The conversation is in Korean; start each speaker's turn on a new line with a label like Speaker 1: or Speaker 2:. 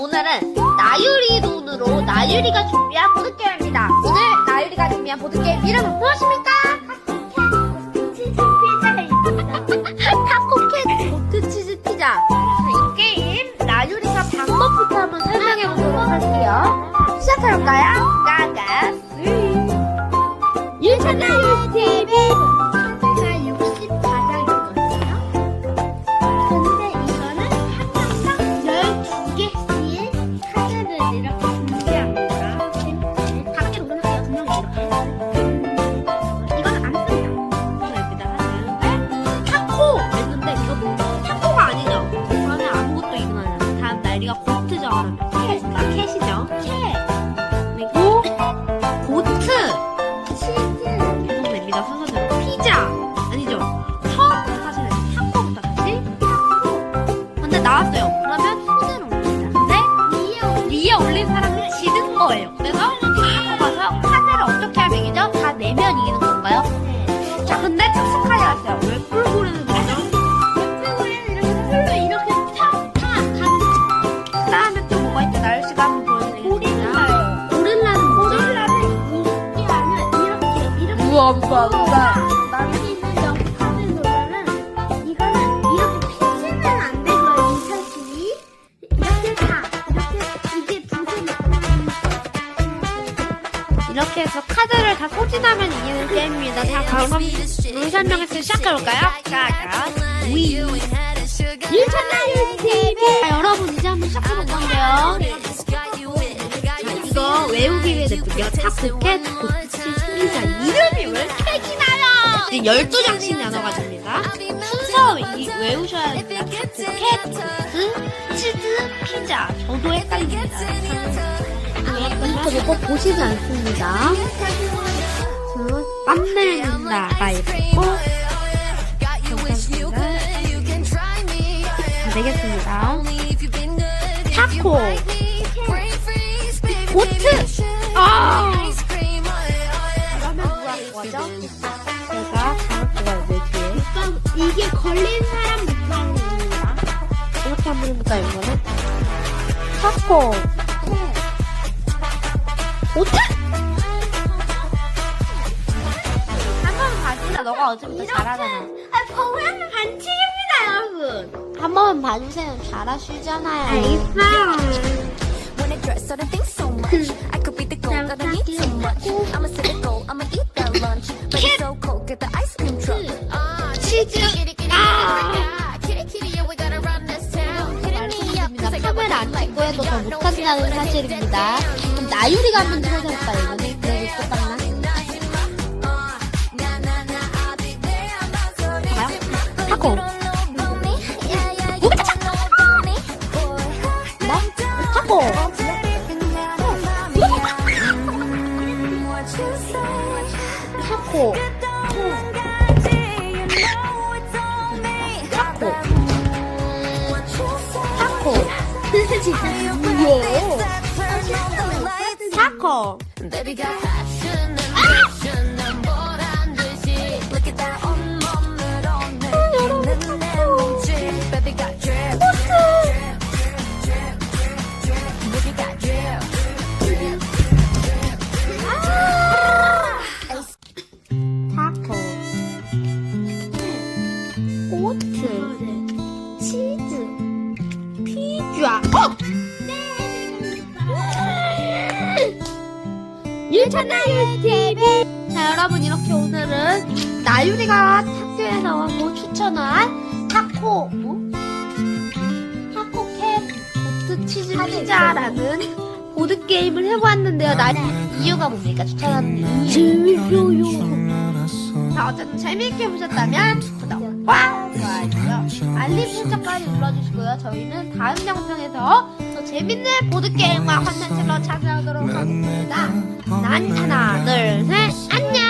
Speaker 1: 오늘은 나유리 돈으로 나유리가 준비한 보드게임입니다. 오늘 나유리가 준비한 보드게임 이름은 무엇입니까? 타코캣 보트 치즈 피자. 자, 이 게임 나유리가 방법부터 한번 설명해 보도록 할게요. 시작해볼까요? 캣, 캣이 한번 보여드리겠습니다. 고릴라는 뭐죠?
Speaker 2: 고릴라는 이게 이렇게 이렇게 있는 여기 카드 이거는 이렇게 피지는 안 되고요 이 사실이 이렇게 다 이렇게 이게
Speaker 1: 이렇게 해서 카드를 다 소진하면 이기는 게임입니다. 자 그럼 룰 설명해서 시작해볼까요? 자, 위 1차 나유 TV 자, 냅둘게요. 타코캣 고치 피자 이름이 왜 이렇게 기나요? 이제 12장씩 나눠가 집니다. 순서 이- 외우셔야 됩니다. 타코캣 고트 치즈 피자 저도 헷갈립니다. 이거 꼭 보시지 않습니다. 썸네일 나가 있고 자, 되겠습니다. 타코 고트 아 그러면 누가 할 거죠? 제가 장학구가 내 뒤에
Speaker 2: 이게 걸린 사람 입장입니다
Speaker 1: 이렇게 한번 해볼까 이거는 타코 고트 한번 봐주자 너가 어제부터 잘하잖아
Speaker 2: 아 보면 반칙입니다 여러분
Speaker 1: 한 번만 봐주세요 잘하시잖아요
Speaker 2: 알겠어요
Speaker 3: So be the I don't need too much. I'ma set a goal, I'ma eat that lunch. But it's so cold, get the ice cream truck. Ah,
Speaker 1: 치즈 아
Speaker 3: gotta
Speaker 1: 카메라 안 찍고 해도 더 못한다는 사실입니다 그럼 나유리가 한번 찍어서 해볼까 이거는 그래도 똑같나? 봐요 타코 타코 타코 타코
Speaker 3: Baby got passion, ambition,
Speaker 1: 피자 어! 1차 나유리 TV 자 여러분 이렇게 오늘은 나유리가 학교에서 뭐 추천한 타코 뭐? 타코캣 고트 치즈 피자라는 보드 게임을 해보았는데요. 나 이유가 뭡니까? 추천하는 이유. 재밌어요. 자, 어쨌든 재미있게 보셨다면 구독과 좋아요, 알림 설정까지 눌러주시고요. 저희는 다음 영상에서 더 재밌는 보드게임과 컨텐츠로 찾아오도록 하겠습니다. 난 하나, 둘, 셋, 안녕!